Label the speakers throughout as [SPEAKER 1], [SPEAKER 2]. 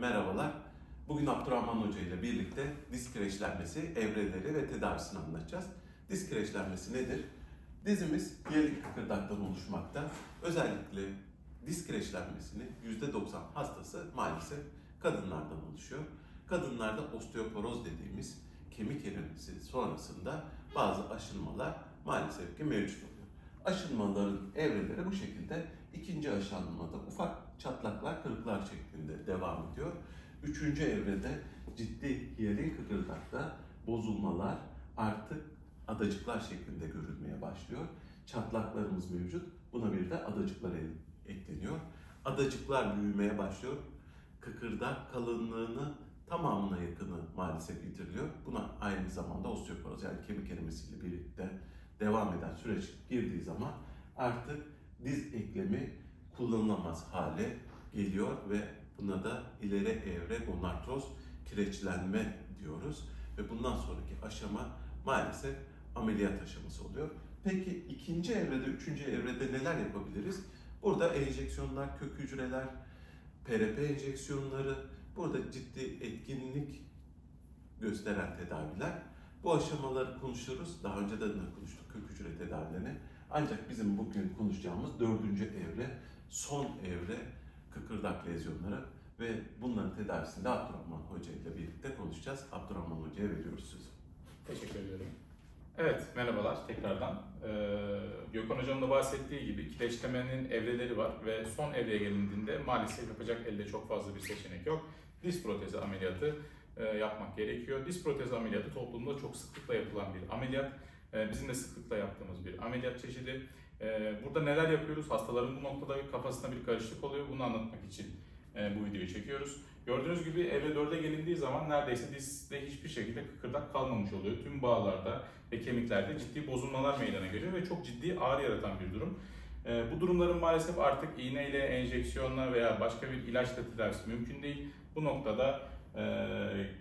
[SPEAKER 1] merhabalar. Bugün Abdurrahman Hoca ile birlikte disk kireçlenmesi, evreleri ve tedavisini anlatacağız. Disk kireçlenmesi nedir? Dizimiz diyelik kıkırdaktan oluşmakta. Özellikle disk kireçlenmesini %90 hastası maalesef kadınlardan oluşuyor. Kadınlarda osteoporoz dediğimiz kemik erimesi sonrasında bazı aşınmalar maalesef ki mevcut oluyor. Aşınmaların evreleri bu şekilde ikinci aşınmada ufak çatlaklar, kırıklar şeklinde devam ediyor. Üçüncü evrede ciddi hiyalin kıkırdakta bozulmalar artık adacıklar şeklinde görülmeye başlıyor. Çatlaklarımız mevcut. Buna bir de adacıklar ekleniyor. Adacıklar büyümeye başlıyor. Kıkırdak kalınlığını tamamına yakını maalesef yitiriliyor. Buna aynı zamanda osteoporoz yani kemik erimesiyle birlikte devam eden süreç girdiği zaman artık diz eklemi kullanılamaz hale geliyor ve buna da ileri evre gonartroz kireçlenme diyoruz ve bundan sonraki aşama maalesef ameliyat aşaması oluyor. Peki ikinci evrede, üçüncü evrede neler yapabiliriz? Burada enjeksiyonlar, kök hücreler, PRP enjeksiyonları, burada ciddi etkinlik gösteren tedaviler. Bu aşamaları konuşuruz. Daha önceden de konuştuk kök hücre tedavilerini. Ancak bizim bugün konuşacağımız dördüncü evre, son evre kıkırdak lezyonları ve bunların tedavisini de Abdurrahman Hoca ile birlikte konuşacağız. Abdurrahman Hoca'ya veriyoruz sözü.
[SPEAKER 2] Teşekkür ediyorum. Evet, merhabalar tekrardan. Ee, Gökhan Hocam'ın da bahsettiği gibi kireçlemenin evreleri var ve son evreye gelindiğinde maalesef yapacak elde çok fazla bir seçenek yok. Diz protezi ameliyatı e, yapmak gerekiyor. Diz protezi ameliyatı toplumda çok sıklıkla yapılan bir ameliyat. E, bizim de sıklıkla yaptığımız bir ameliyat çeşidi. E, burada neler yapıyoruz? Hastaların bu noktada kafasında bir karışıklık oluyor. Bunu anlatmak için e, bu videoyu çekiyoruz. Gördüğünüz gibi evre 4'e gelindiği zaman neredeyse dizde hiçbir şekilde kıkırdak kalmamış oluyor. Tüm bağlarda ve kemiklerde ciddi bozulmalar meydana geliyor ve çok ciddi ağrı yaratan bir durum. Ee, bu durumların maalesef artık iğneyle, enjeksiyonla veya başka bir ilaçla tedavisi mümkün değil. Bu noktada e,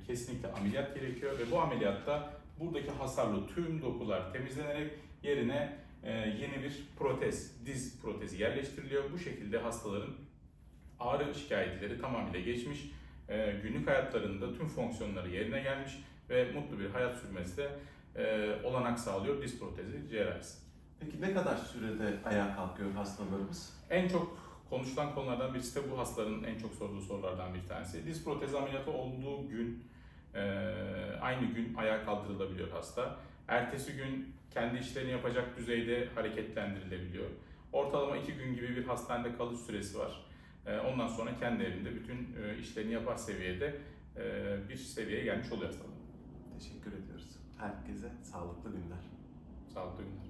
[SPEAKER 2] kesinlikle ameliyat gerekiyor ve bu ameliyatta buradaki hasarlı tüm dokular temizlenerek yerine e, yeni bir protez, diz protezi yerleştiriliyor. Bu şekilde hastaların ağrı şikayetleri tamamıyla geçmiş, e, günlük hayatlarında tüm fonksiyonları yerine gelmiş ve mutlu bir hayat sürmesi de e, olanak sağlıyor diz protezi cerrahisi.
[SPEAKER 1] Peki ne kadar sürede ayağa kalkıyor hastalarımız?
[SPEAKER 2] En çok konuşulan konulardan birisi de bu hastaların en çok sorduğu sorulardan bir tanesi. Diz protezi ameliyatı olduğu gün, aynı gün ayağa kaldırılabiliyor hasta. Ertesi gün kendi işlerini yapacak düzeyde hareketlendirilebiliyor. Ortalama iki gün gibi bir hastanede kalış süresi var. E, ondan sonra kendi evinde bütün e, işlerini yapar seviyede e, bir seviyeye gelmiş oluyor hastalar.
[SPEAKER 1] Teşekkür ediyoruz. Herkese sağlıklı günler.
[SPEAKER 2] Sağlıklı günler.